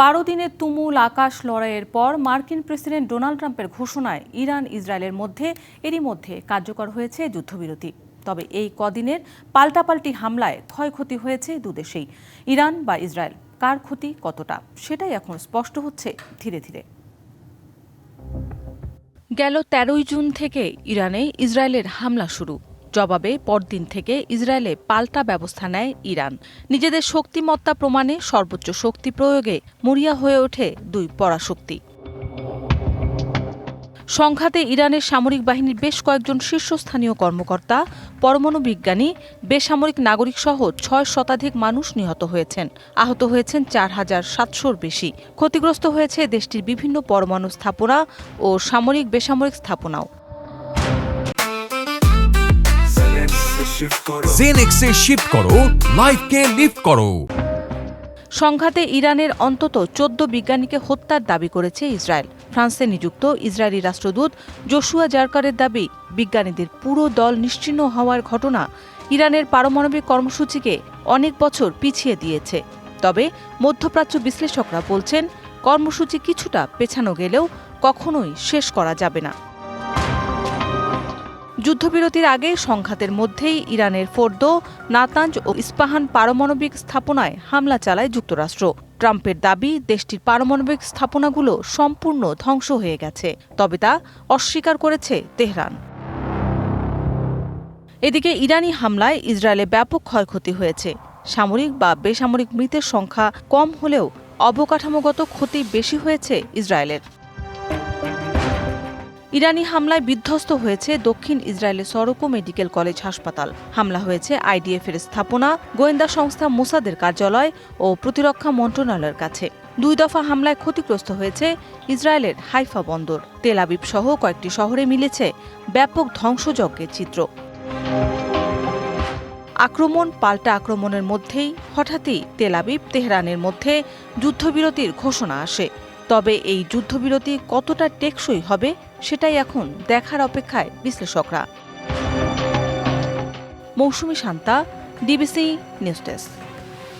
বারো দিনের তুমুল আকাশ লড়াইয়ের পর মার্কিন প্রেসিডেন্ট ডোনাল্ড ট্রাম্পের ঘোষণায় ইরান ইসরায়েলের মধ্যে, এরই মধ্যে কার্যকর হয়েছে যুদ্ধবিরতি। তবে এই কদিনের পাল্টাপাল্টি হামলায় ক্ষয়ক্ষতি হয়েছে দুদেশেই ইরান বা ইসরায়েল। কার ক্ষতি, কতটা, সেটাই এখন স্পষ্ট হচ্ছে ধীরে ধীরে। গেল তেরোই জুন থেকে ইরানে ইসরায়েলের হামলা শুরু। জবাবে পরদিন থেকে ইসরায়েলে পাল্টা ব্যবস্থা নেয় ইরান। নিজেদের শক্তিমত্তা প্রমাণে সর্বোচ্চ শক্তি প্রয়োগে মরিয়া হয়ে ওঠে দুই পরাশক্তি। সংঘাতে ইরানের সামরিক বাহিনীর বেশ কয়েকজন শীর্ষস্থানীয় কর্মকর্তা, পরমাণু বিজ্ঞানী, বেসামরিক নাগরিক সহ ছয় শতাধিক মানুষ নিহত হয়েছেন। আহত হয়েছেন চার হাজার সাতশোর বেশি। ক্ষতিগ্রস্ত হয়েছে দেশটির বিভিন্ন পরমাণু স্থাপনা ও সামরিক বেসামরিক স্থাপনাও। জেনেক্সে শিফট করো লাইফকে লিফট করো। সংঘাতে ইরানের অন্তত চোদ্দ বিজ্ঞানীকে হত্যার দাবি করেছে ইসরায়েল। ফ্রান্সে নিযুক্ত ইসরায়েলি রাষ্ট্রদূত জোশুয়া জারকারের দাবি, বিজ্ঞানীদের পুরো দল নিশ্চিহ্ন হওয়ার ঘটনা ইরানের পারমাণবিক কর্মসূচিকে অনেক বছর পিছিয়ে দিয়েছে। তবে মধ্যপ্রাচ্য বিশ্লেষকরা বলছেন, কর্মসূচি কিছুটা পেছানো গেলেও কখনোই শেষ করা যাবে না। যুদ্ধবিরতির আগে সংঘাতের মধ্যেই ইরানের ফোর্দো, নাতাঞ্জ ও ইস্পাহান পারমাণবিক স্থাপনায় হামলা চালায় যুক্তরাষ্ট্র। ট্রাম্পের দাবি, দেশটির পারমাণবিক স্থাপনাগুলো সম্পূর্ণ ধ্বংস হয়ে গেছে। তবে তা অস্বীকার করেছে তেহরান। এদিকে ইরানি হামলায় ইসরায়েলে ব্যাপক ক্ষয়ক্ষতি হয়েছে। সামরিক বা বেসামরিক মৃতের সংখ্যা কম হলেও অবকাঠামোগত ক্ষতি বেশি হয়েছে ইসরায়েলের। ইরানি হামলায় বিধ্বস্ত হয়েছে দক্ষিণ ইসরায়েলের সড়ক মেডিকেল কলেজ হাসপাতাল। হামলা হয়েছে আইডিএফ এর স্থাপনা, গোয়েন্দা সংস্থা মোসাদের কার্যালয় ও প্রতিরক্ষা মন্ত্রণালয়ের কাছে। দুই দফা হামলায় ক্ষতিগ্রস্ত হয়েছে ইসরায়েলের হাইফা বন্দর। তেল আবিব সহ কয়েকটি শহরে মিলেছে ব্যাপক ধ্বংসযজ্ঞের চিত্র। আক্রমণ পাল্টা আক্রমণের মধ্যেই হঠাৎই তেল আবিব তেহরানের মধ্যে যুদ্ধবিরতির ঘোষণা আসে। তবে এই যুদ্ধবিরতি কতটা টেকসই হবে সেটাই এখন দেখার অপেক্ষায় বিশ্লেষকরা। Mousumi Shanta DBC news desk.